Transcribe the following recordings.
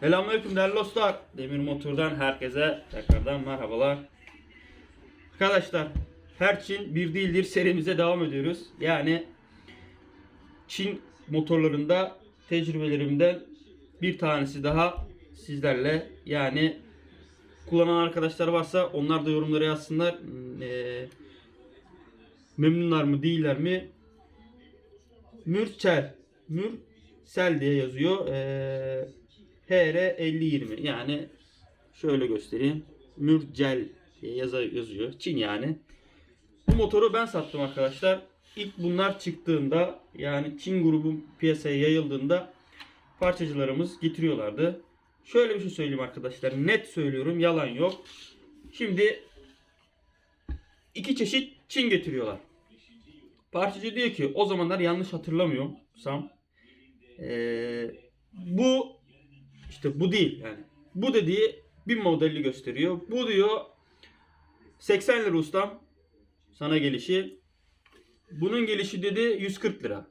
Selamünaleyküm değerli dostlar. Demir Motor'dan herkese tekrardan merhabalar. Arkadaşlar her Çin bir değildir serimize devam ediyoruz. Yani Çin motorlarında tecrübelerimden bir tanesi daha sizlerle. Yani kullanan arkadaşlar varsa onlar da yorumlara yazsınlar. Eee, memnunlar mı değiller mi? Mürsel. Mürsel diye yazıyor. Eee HR 5020 yani şöyle göstereyim. Mürcel diye yaza- yazıyor. Çin yani. Bu motoru ben sattım arkadaşlar. İlk bunlar çıktığında yani Çin grubu piyasaya yayıldığında parçacılarımız getiriyorlardı. Şöyle bir şey söyleyeyim arkadaşlar. Net söylüyorum. Yalan yok. Şimdi iki çeşit Çin getiriyorlar. Parçacı diyor ki o zamanlar yanlış hatırlamıyorsam eee, bu işte bu değil yani. Bu dediği bir modeli gösteriyor. Bu diyor 80 lira ustam sana gelişi. Bunun gelişi dedi 140 lira.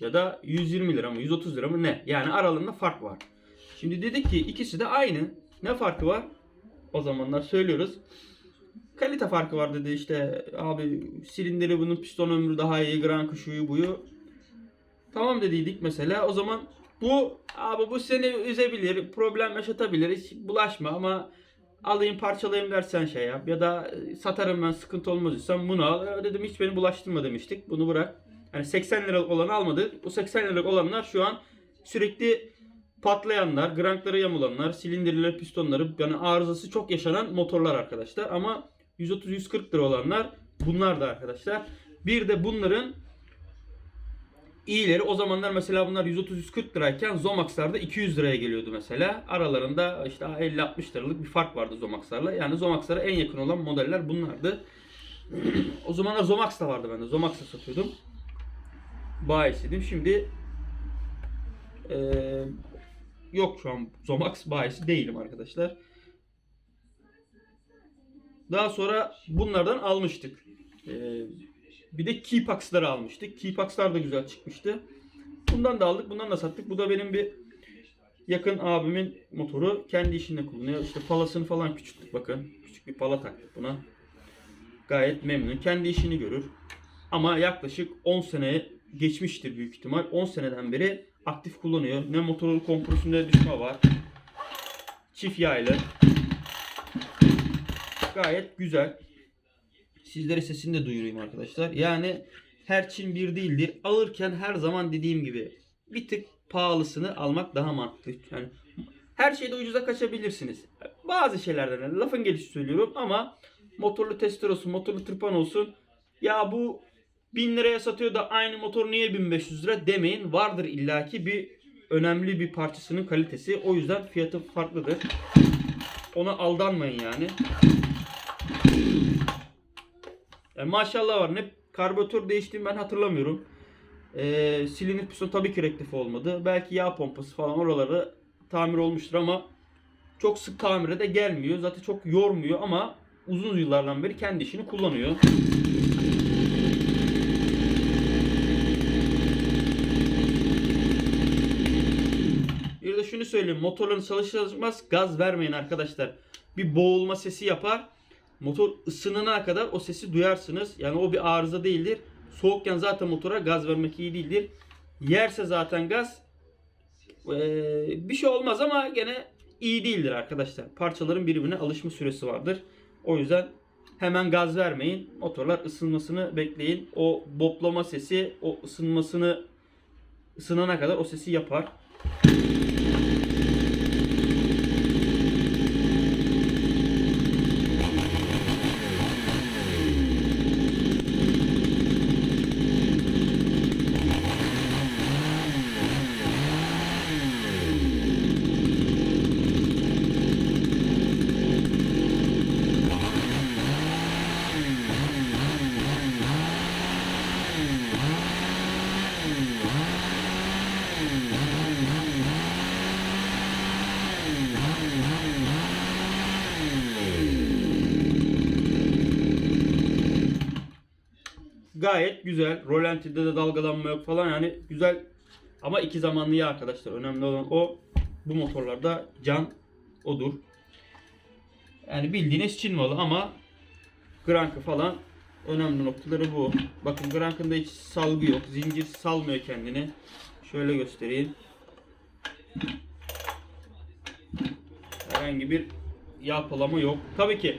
Ya da 120 lira mı 130 lira mı ne? Yani aralarında fark var. Şimdi dedik ki ikisi de aynı. Ne farkı var? O zamanlar söylüyoruz. Kalite farkı var dedi işte abi silindiri bunun piston ömrü daha iyi gran kuşuyu buyu. Tamam dediydik mesela o zaman bu abi bu seni üzebilir, problem yaşatabilir. Hiç bulaşma ama alayım parçalayayım dersen şey yap ya da e, satarım ben sıkıntı olmaz diyorsan bunu al. Dedim hiç beni bulaştırma demiştik. Bunu bırak. Yani 80 liralık olanı almadık. O 80 liralık olanlar şu an sürekli patlayanlar, grankları yamulanlar, silindirleri, pistonları yani arızası çok yaşanan motorlar arkadaşlar. Ama 130-140 lira olanlar bunlar da arkadaşlar. Bir de bunların iyileri o zamanlar mesela bunlar 130-140 lirayken Zomax'larda 200 liraya geliyordu mesela. Aralarında işte 50-60 liralık bir fark vardı Zomax'larla. Yani Zomax'lara en yakın olan modeller bunlardı. o zamanlar Zomax da vardı bende. Zomax'la satıyordum. Bayisiydim. Şimdi eee, yok şu an Zomax bayisi değilim arkadaşlar. Daha sonra bunlardan almıştık. Eee bir de Keypax'ları almıştık. Keypax'lar da güzel çıkmıştı. Bundan da aldık, bundan da sattık. Bu da benim bir yakın abimin motoru. Kendi işinde kullanıyor. İşte palasını falan küçülttük bakın. Küçük bir pala taktık buna. Gayet memnun. Kendi işini görür. Ama yaklaşık 10 sene geçmiştir büyük ihtimal. 10 seneden beri aktif kullanıyor. Ne motorun kompresöründe düşme var. Çift yaylı. Gayet güzel. Sizlere sesini de duyurayım arkadaşlar. Yani her Çin bir değildir. Alırken her zaman dediğim gibi bir tık pahalısını almak daha mantıklı. Yani her şeyde ucuza kaçabilirsiniz. Bazı şeylerden lafın gelişi söylüyorum ama motorlu tester olsun, motorlu tırpan olsun. Ya bu 1000 liraya satıyor da aynı motor niye 1500 lira demeyin. Vardır illaki bir önemli bir parçasının kalitesi. O yüzden fiyatı farklıdır. Ona aldanmayın yani. E, maşallah var. Ne karbüratör değiştiğimi ben hatırlamıyorum. E, silindir piston tabii ki rektife olmadı. Belki yağ pompası falan oraları tamir olmuştur ama çok sık tamire de gelmiyor. Zaten çok yormuyor ama uzun yıllardan beri kendi işini kullanıyor. Bir de şunu söyleyeyim. Motorların çalışmaz gaz vermeyin arkadaşlar. Bir boğulma sesi yapar. Motor ısınana kadar o sesi duyarsınız. Yani o bir arıza değildir. Soğukken zaten motora gaz vermek iyi değildir. Yerse zaten gaz bir şey olmaz ama gene iyi değildir arkadaşlar. Parçaların birbirine alışma süresi vardır. O yüzden hemen gaz vermeyin. Motorlar ısınmasını bekleyin. O boplama sesi, o ısınmasını ısınana kadar o sesi yapar. Gayet güzel. Rolanti'de de dalgalanma yok falan yani güzel. Ama iki zamanlı yağ arkadaşlar. Önemli olan o. Bu motorlarda can odur. Yani bildiğiniz Çin malı ama Grank'ı falan önemli noktaları bu. Bakın Grank'ın da hiç salgı yok. Zincir salmıyor kendini. Şöyle göstereyim. Herhangi bir yalpalama yok. Tabii ki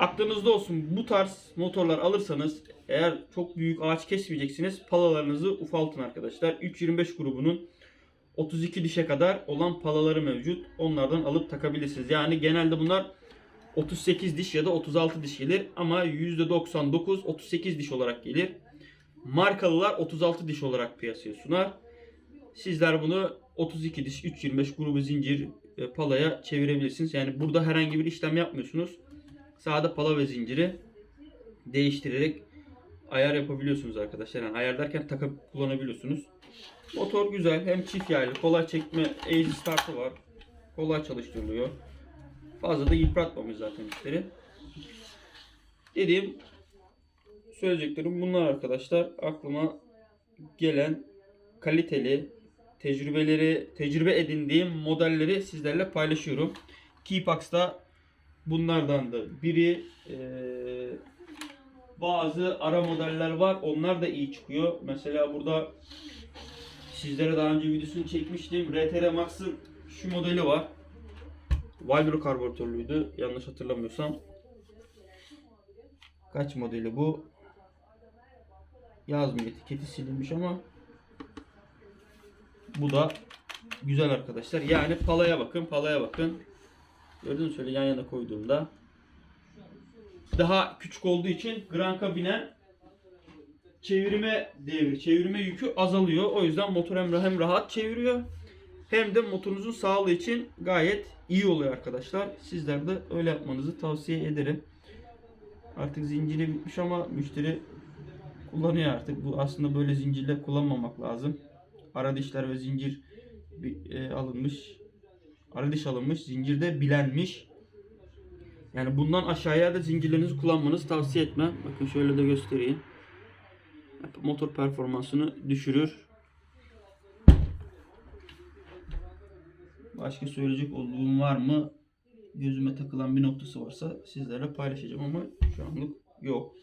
aklınızda olsun bu tarz motorlar alırsanız eğer çok büyük ağaç kesmeyeceksiniz palalarınızı ufaltın arkadaşlar. 325 grubunun 32 dişe kadar olan palaları mevcut. Onlardan alıp takabilirsiniz. Yani genelde bunlar 38 diş ya da 36 diş gelir ama %99 38 diş olarak gelir. Markalılar 36 diş olarak piyasaya sunar. Sizler bunu 32 diş 325 grubu zincir e, palaya çevirebilirsiniz. Yani burada herhangi bir işlem yapmıyorsunuz. Sağda pala ve zinciri değiştirerek ayar yapabiliyorsunuz arkadaşlar. Yani ayar derken takıp kullanabiliyorsunuz. Motor güzel. Hem çift yaylı, kolay çekme, easy startı var. Kolay çalıştırılıyor. Fazla da yıpratmamış zaten işleri. Dediğim söyleyeceklerim bunlar arkadaşlar. Aklıma gelen kaliteli tecrübeleri, tecrübe edindiğim modelleri sizlerle paylaşıyorum. Keypax'ta bunlardan da biri eee, bazı ara modeller var. Onlar da iyi çıkıyor. Mesela burada sizlere daha önce videosunu çekmiştim. RTR Max'ın şu modeli var. Vibro karbüratörlüydü. Yanlış hatırlamıyorsam. Kaç modeli bu? Yazmıyor. Etiketi silinmiş ama bu da güzel arkadaşlar. Yani palaya bakın, palaya bakın. Gördünüz şöyle yan yana koyduğumda. Daha küçük olduğu için Granka binen çevirme devri, çevirme yükü azalıyor. O yüzden motor hem, hem rahat çeviriyor hem de motorunuzun sağlığı için gayet iyi oluyor arkadaşlar. Sizler de öyle yapmanızı tavsiye ederim. Artık zinciri bitmiş ama müşteri kullanıyor artık. Bu aslında böyle zincirle kullanmamak lazım. Ara dişler ve zincir bir, e, alınmış. Ara diş alınmış. Zincirde bilenmiş. Yani bundan aşağıya da zincirlerinizi kullanmanızı tavsiye etmem. Bakın şöyle de göstereyim. Motor performansını düşürür. Başka söyleyecek olduğum var mı? Gözüme takılan bir noktası varsa sizlerle paylaşacağım ama şu anlık yok.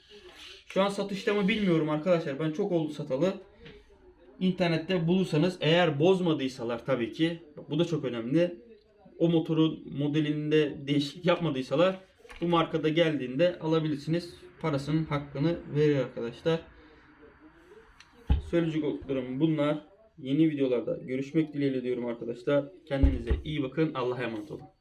Şu an satışta mı bilmiyorum arkadaşlar. Ben çok oldu satalı. İnternette bulursanız eğer bozmadıysalar tabii ki bu da çok önemli. O motorun modelinde değişiklik yapmadıysalar bu markada geldiğinde alabilirsiniz. Parasının hakkını verir arkadaşlar. Söyleyecek olduklarım bunlar. Yeni videolarda görüşmek dileğiyle diyorum arkadaşlar. Kendinize iyi bakın. Allah'a emanet olun.